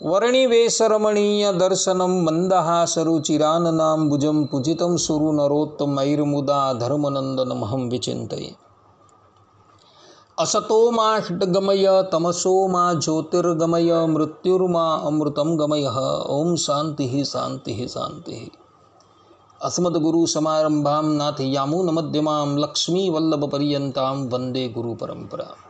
વર્ણિવેશરમણીય દર્શનમ મંદહાસરુચિરાનનામ ભુજમ પૂજિતમ સુરુ નરોત્તમૈર્મુદા ધર્મનંદનમહં વિચિંતયે અસતો માષ્ટગમય તમસો મા જ્યોતિર્ગમય મૃત્યુર્મા અમૃતમ ગમય ઓમ શાંતિ શાંતિ શાંતિ અસ્મદગુરુ સમારંભામ નાથ લક્ષ્મીવલ્લભ લક્ષ્મી પર્યંતામ વંદે ગુરુ પરંપરા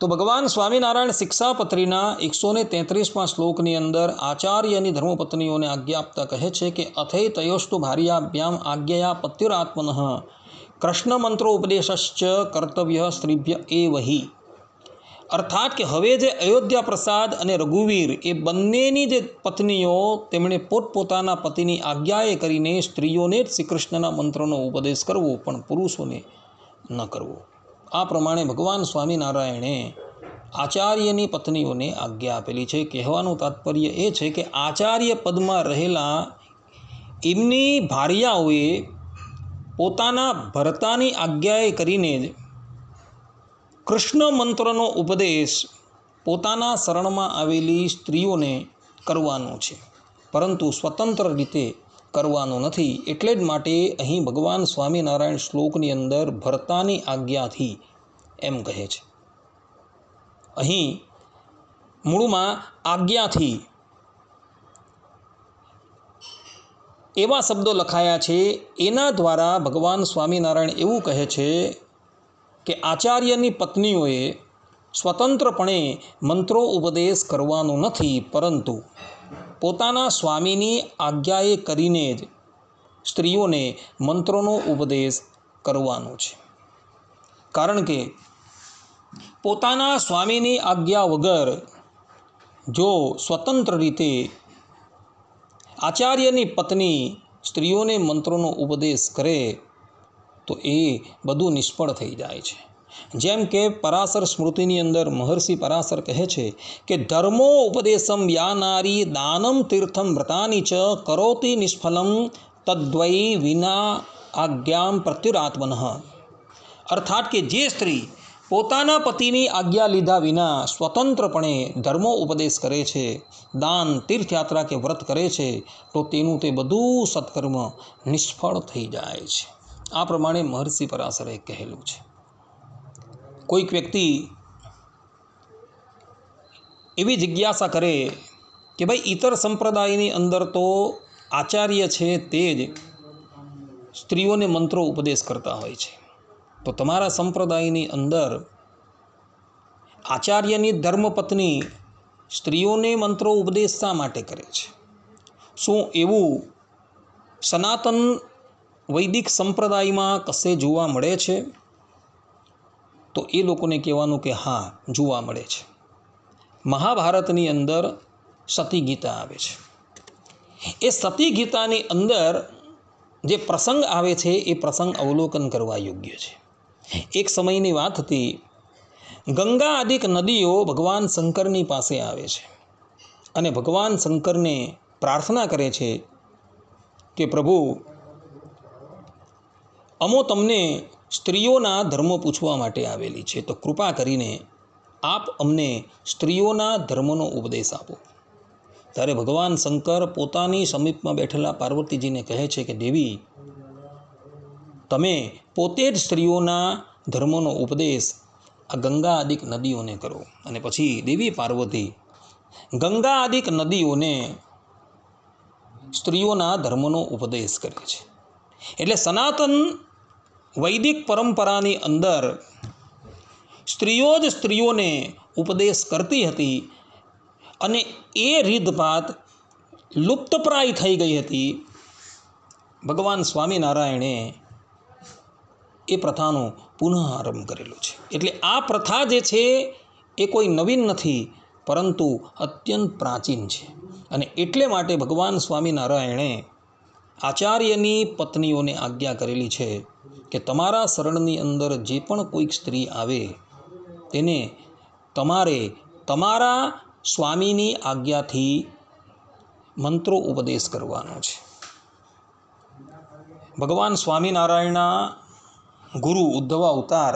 તો ભગવાન સ્વામિનારાયણ શિક્ષાપત્રીના એકસો ને તેત્રીસમાં શ્લોકની અંદર આચાર્યની ધર્મપત્નીઓને આજ્ઞા આપતા કહે છે કે અથૈ તયોસ્તુ ભાર્યાભ્યામ આજ્ઞયા પત્યુરાત્મન કૃષ્ણ મંત્રો ઉપદેશશ્ચ કર્તવ્ય સ્ત્રીભ્ય એ વહી અર્થાત કે હવે જે અયોધ્યા પ્રસાદ અને રઘુવીર એ બંનેની જે પત્નીઓ તેમણે પોતપોતાના પતિની આજ્ઞાએ કરીને સ્ત્રીઓને જ શ્રી કૃષ્ણના મંત્રનો ઉપદેશ કરવો પણ પુરુષોને ન કરવો. આ પ્રમાણે ભગવાન સ્વામિનારાયણે આચાર્યની પત્નીઓને આજ્ઞા આપેલી છે. કહેવાનું તાત્પર્ય એ છે કે આચાર્ય પદમાં રહેલા એમની ભાર્યાઓએ પોતાના ભરતાની આજ્ઞાએ કરીને જ કૃષ્ણ મંત્રનો ઉપદેશ પોતાના શરણમાં આવેલી સ્ત્રીઓને કરવાનો છે. પરંતુ સ્વતંત્ર રીતે કરવાનો નથી. એટલે જ માટે અહીં ભગવાન સ્વામિનારાયણ શ્લોકની અંદર ભરતાની આજ્ઞાથી એમ કહે છે. અહીં મૂળમાં આજ્ઞાથી એવા શબ્દો લખાયા છે, એના દ્વારા ભગવાન સ્વામિનારાયણ એવું કહે છે કે આચાર્યની પત્નીઓએ સ્વતંત્રપણે મંત્રો ઉપદેશ કરવાનો નથી, પરંતુ પોતાના સ્વામીની આજ્ઞાએ કરીને જ સ્ત્રીઓને મંત્રોનો ઉપદેશ કરવાનો છે. કારણ કે પોતાના સ્વામીની આજ્ઞા વગર જો સ્વતંત્ર રીતે આચાર્યની પત્ની સ્ત્રીઓને મંત્રોનો ઉપદેશ કરે, તો એ બધું નિષ્ફળ થઈ જાય છે. જેમ કે પરાશર સ્મૃતિની અંદર મહર્ષિ પરાશર કહે છે કે ધર્મો ઉપદેશમ યાનારી દાનમ તીર્થમ વ્રતાની ચ કરોતી નિષ્ફલમ તદ્વય વિના આજ્ઞામ પ્રત્યુરાત્મન. અર્થાત કે જે સ્ત્રી પોતાના પતિની આજ્ઞા લીધા વિના સ્વતંત્રપણે ધર્મો ઉપદેશ કરે છે, દાન, તીર્થયાત્રા કે વ્રત કરે છે, તો તેનું તે બધું સત્કર્મ નિષ્ફળ થઈ જાય છે. આ પ્રમાણે મહર્ષિ પરાશરે કહેલું છે. કોઈક વ્યક્તિ એવી જિજ્ઞાસા કરે કે ભાઈ ઇતર સંપ્રદાયની અંદર તો આચાર્ય છે તે જ સ્ત્રીઓને મંત્રો ઉપદેશ કરતા હોય છે. તો તમારા સંપ્રદાયની અંદર આચાર્યની ધર્મપત્ની સ્ત્રીઓને મંત્રો ઉપદેશ શા માટે કરે છે? શું એવું સનાતન વૈદિક સંપ્રદાયમાં કશે જોવા મળે છે? તો એ લોકોને કહેવાનું કે હા, જોવા મળે છે. મહાભારતની અંદર સતી ગીતા આવે છે. એ સતી ગીતાની અંદર જે પ્રસંગ આવે છે, એ પ્રસંગ અવલોકન કરવા યોગ્ય છે. એક સમયની વાત હતી, ગંગા આદિક નદીઓ ભગવાન શંકરની પાસે આવે છે અને ભગવાન શંકરને પ્રાર્થના કરે છે કે પ્રભુ, અમો તમને સ્ત્રીઓના ધર્મો પૂછવા માટે આવેલી છે. તો કૃપા કરીને આપ અમને સ્ત્રીઓના ધર્મનો ઉપદેશ આપો. ત્યારે ભગવાન શંકર પોતાની સમીપમાં બેઠેલા પાર્વતીજીને કહે છે કે, દેવી, તમે પોતે જ સ્ત્રીઓના ધર્મનો ઉપદેશ આ ગંગા આદિક નદીઓને કરો. અને પછી, દેવી પાર્વતી ગંગા આદિક નદીઓને સ્ત્રીઓના ધર્મનો ઉપદેશ કરે છે. એટલે સનાતન વૈદિક પરંપરાની અંદર સ્ત્રીઓ જ સ્ત્રીઓને ઉપદેશ કરતી હતી અને એ રીતભાત લુપ્તપ્રાય થઈ ગઈ હતી. ભગવાન સ્વામિનારાયણે એ પ્રથાનો પુનઃ આરંભ કરેલો છે. એટલે આ પ્રથા જે છે એ કોઈ નવીન નથી, પરંતુ અત્યંત પ્રાચીન છે. અને એટલે માટે ભગવાન સ્વામિનારાયણે આચાર્યની પત્નીઓને આજ્ઞા કરેલી છે કે તમારા શરણની અંદર જે પણ કોઈક સ્ત્રી આવે, તેને તમારે તમારા સ્વામીની આજ્ઞાથી મંત્રો ઉપદેશ કરવાનો છે. ભગવાન સ્વામિનારાયણના ગુરુ ઉદ્ધવ અવતાર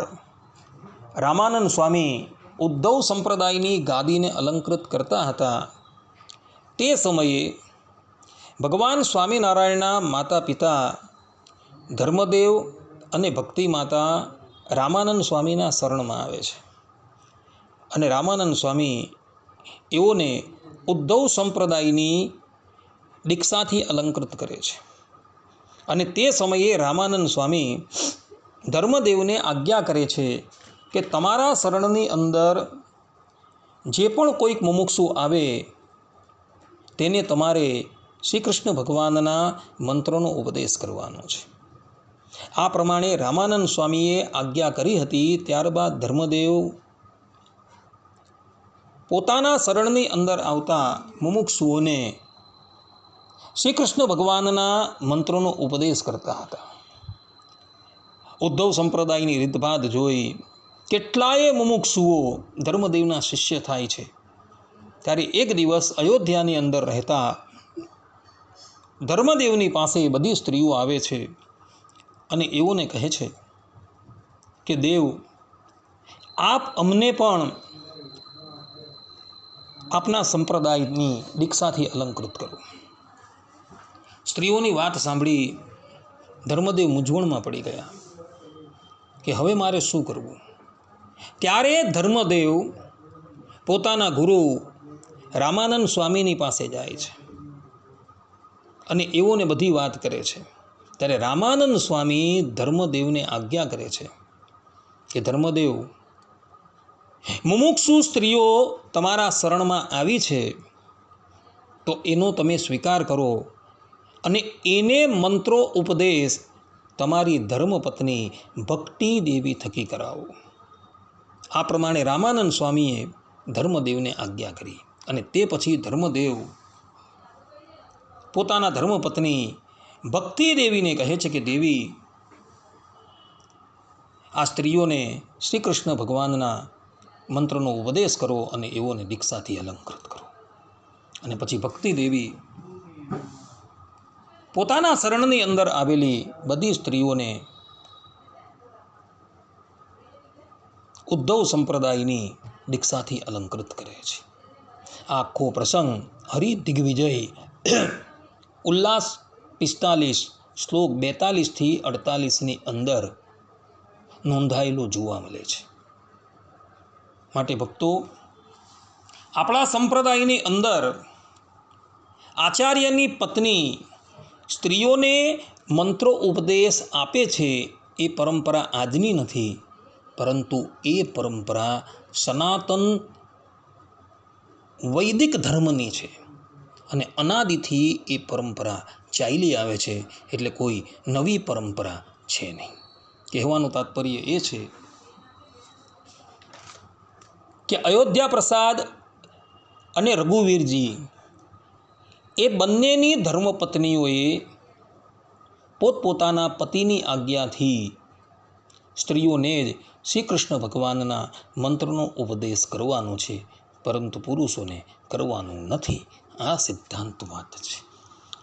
રામાનંદ સ્વામી ઉદ્ધવ સંપ્રદાયની ગાદીને અલંકૃત કરતા હતા. તે સમયે ભગવાન સ્વામિનારાયણના માતા પિતા ધર્મદેવ અને ભક્તિ માતા રામાનંદ સ્વામીના શરણમાં આવે છે. અને રામાનંદ સ્વામી એઓને ઉદ્ધવ સંપ્રદાયની દીક્ષાથી અલંકૃત કરે છે. અને તે સમયે રામાનંદ સ્વામી ધર્મદેવને આજ્ઞા કરે છે કે તમારા શરણની અંદર જે પણ કોઈક મુમુક્ષુ આવે તેને તમારે શ્રી કૃષ્ણ ભગવાનના મંત્રોનો ઉપદેશ કરવાનો છે. આ પ્રમાણે રામાનંદ સ્વામીએ આજ્ઞા કરી હતી, ત્યારબાદ ધર્મદેવ પોતાના શરણની અંદર આવતા મુમુક્ષુઓને શ્રી કૃષ્ણ ભગવાનના મંત્રોનો ઉપદેશ કરતા હતા. ઉદ્ધવ સંપ્રદાયની રીતભાત જોઈ કેટલાય મુમુક્ષુઓ ધર્મદેવના શિષ્ય થાય છે. ત્યારે એક દિવસ અયોધ્યાની અંદર રહેતા ધર્મદેવની પાસે બધી સ્ત્રીઓ આવે છે. અને એઓને કહે છે કે દેવ, આપ અમને પણ આપના સંપ્રદાયની દીક્ષાથી અલંકૃત કરો. સ્ત્રીઓની વાત સાંભળી ધર્મદેવ મૂંઝવણમાં પડી ગયા કે હવે મારે શું કરવું? ત્યારે ધર્મદેવ પોતાના ગુરુ રામાનંદ સ્વામીની પાસે જાય છે અને એઓને બધી વાત કરે છે. ત્યારે રામાનંદ સ્વામી ધર્મદેવને આજ્ઞા કરે છે કે ધર્મદેવ, મુમુક્ષુ સ્ત્રીઓ તમારા શરણમાં આવી છે, તો એનો તમે સ્વીકાર કરો અને એને મંત્રો ઉપદેશ તમારી ધર્મપત્ની ભક્તિ દેવી થકી કરાવો. આ પ્રમાણે રામાનંદ સ્વામીએ ધર્મદેવને આજ્ઞા કરી અને તે પછી ધર્મદેવ પોતાના ધર્મપત્ની ભક્તિ દેવીને કહે છે કે, દેવી, આ સ્ત્રીઓને શ્રી કૃષ્ણ ભગવાનના મંત્રનો ઉપદેશ કરો અને એઓને દીક્ષાથી અલંકૃત કરો. અને પછી ભક્તિ દેવી પોતાના શરણની અંદર આવેલી બધી સ્ત્રીઓને ઉદ્ધવ સંપ્રદાયની દીક્ષાથી અલંકૃત કરે છે. આખો પ્રસંગ હરિ દિગ્વિજય ઉલ્લાસ પિસ્તાલીસ શ્લોક બેતાલીસથી અડતાલીસની અંદર નોંધાયેલો જોવા મળે છે. માટે ભક્તો, આપણા સંપ્રદાયની અંદર આચાર્યની પત્ની સ્ત્રીઓને મંત્રો ઉપદેશ આપે છે એ પરંપરા આજની નથી, પરંતુ એ પરંપરા સનાતન વૈદિક ધર્મની છે અને અનાદિથી એ પરંપરા ચાલી આવે છે એટલે કોઈ નવી પરંપરા છે નહીં. કહેવાનું તાત્પર્ય એ છે કે અયોધ્યા પ્રસાદ અને રઘુવીરજી એ બંનેની ધર્મપત્નીઓએ પોતપોતાના પતિની આજ્ઞાથી સ્ત્રીઓને જ શ્રી કૃષ્ણ ભગવાનના મંત્રનો ઉપદેશ કરવાનો છે, પરંતુ પુરુષોને કરવાનું નથી. આ સિદ્ધાંત વાત છે.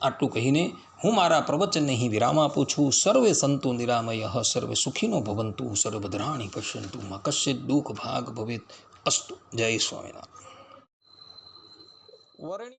આટલું કહીને હું મારા પ્રવચનને અહીં વિરામ આપું છું. સર્વે સંતુ નિરામય, સર્વે સુખીનો ભવંતુ સર્વભદ્રાણી પશ્યંતુ, માં કશ્ચિત દુઃખ ભાગ ભવેત અસ્તુ. જય સ્વામિનારાયણ.